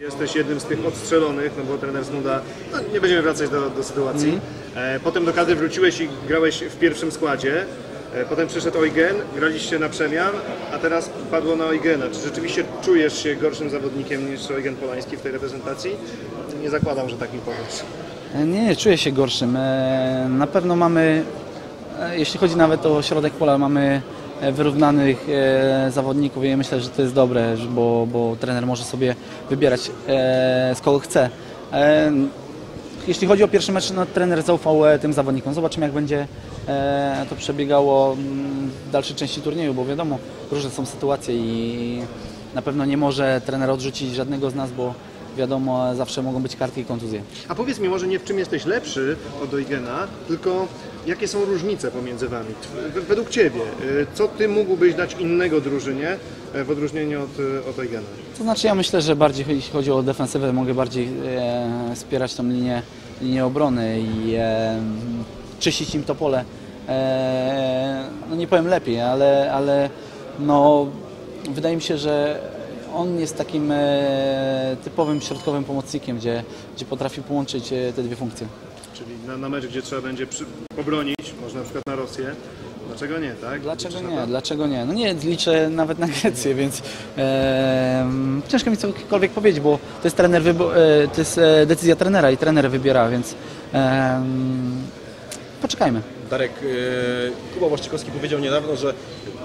Jesteś jednym z tych odstrzelonych, no bo trener Smuda, no nie będziemy wracać do, do sytuacji. E, potem do kadry wróciłeś i grałeś w pierwszym składzie. E, potem przyszedł Eugen, graliście na przemian, a teraz padło na Eugena. Czy rzeczywiście czujesz się gorszym zawodnikiem niż Eugen Polański w tej reprezentacji? Nie zakładam, że tak mi powiesz. E, Nie, czuję się gorszym. E, Na pewno mamy, jeśli chodzi nawet o środek pola, mamy wyrównanych e, zawodników i myślę, że to jest dobre, bo, bo trener może sobie wybierać e, z kogo chce. E, Jeśli chodzi o pierwszy mecz, no, trener zaufał e, tym zawodnikom. Zobaczymy jak będzie e, to przebiegało mm, w dalszej części turnieju, bo wiadomo, różne są sytuacje i na pewno nie może trener odrzucić żadnego z nas, bo wiadomo, zawsze mogą być kartki i kontuzje. A powiedz mi może nie w czym jesteś lepszy od Eugena, tylko jakie są różnice pomiędzy wami? Według Ciebie, y, co Ty mógłbyś dać innego drużynie e, w odróżnieniu od, y, od Eugena? To znaczy ja myślę, że bardziej jeśli chodzi o defensywę mogę bardziej e, wspierać tą linię, linię obrony i e, czyścić im to pole. E, no nie powiem lepiej, ale, ale no, wydaje mi się, że on jest takim e, typowym środkowym pomocnikiem, gdzie, gdzie potrafi połączyć e, te dwie funkcje. Czyli na, na mecz, gdzie trzeba będzie przy, pobronić, może na przykład na Rosję, dlaczego nie, tak? Dlaczego Liczysz nie? Dlaczego nie? No nie, liczę nawet na Grecję, więc e, ciężko mi cokolwiek powiedzieć, bo to jest, trener e, to jest e, decyzja trenera i trener wybiera, więc e, poczekajmy. Darek, e, Kuba Waszczykowski powiedział niedawno, że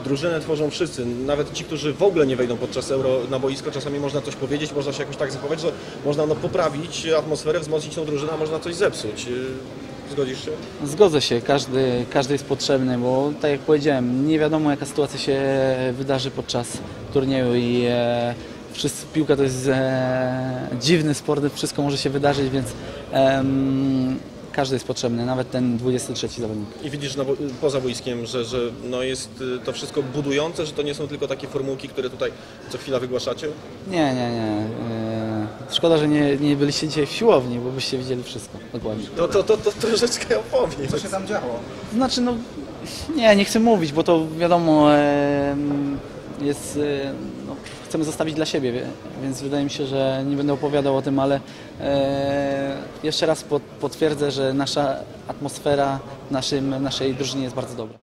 drużynę tworzą wszyscy, nawet ci, którzy w ogóle nie wejdą podczas Euro na boisko. Czasami można coś powiedzieć, można się jakoś tak zachować, że można no, poprawić atmosferę, wzmocnić tą drużynę, a można coś zepsuć. E, Zgodzisz się? Zgodzę się, każdy, każdy jest potrzebny, bo tak jak powiedziałem, nie wiadomo jaka sytuacja się wydarzy podczas turnieju i e, wszyscy, piłka to jest e, dziwny sport, wszystko może się wydarzyć, więc em, każdy jest potrzebny, nawet ten 23 zawodnik. I widzisz na, bo- poza boiskiem, że, że no jest e, to wszystko budujące, że to nie są tylko takie formułki, które tutaj co chwila wygłaszacie? Nie, nie, nie. E, Szkoda, że nie, nie byliście dzisiaj w siłowni, bo byście widzieli wszystko dokładnie. No to, to, to troszeczkę opowiedz. Co się tam działo? Znaczy, no nie, nie chcę mówić, bo to wiadomo jest, no, chcemy zostawić dla siebie, więc wydaje mi się, że nie będę opowiadał o tym, ale e, jeszcze raz pot, potwierdzę, że nasza atmosfera w naszym, naszej drużynie jest bardzo dobra.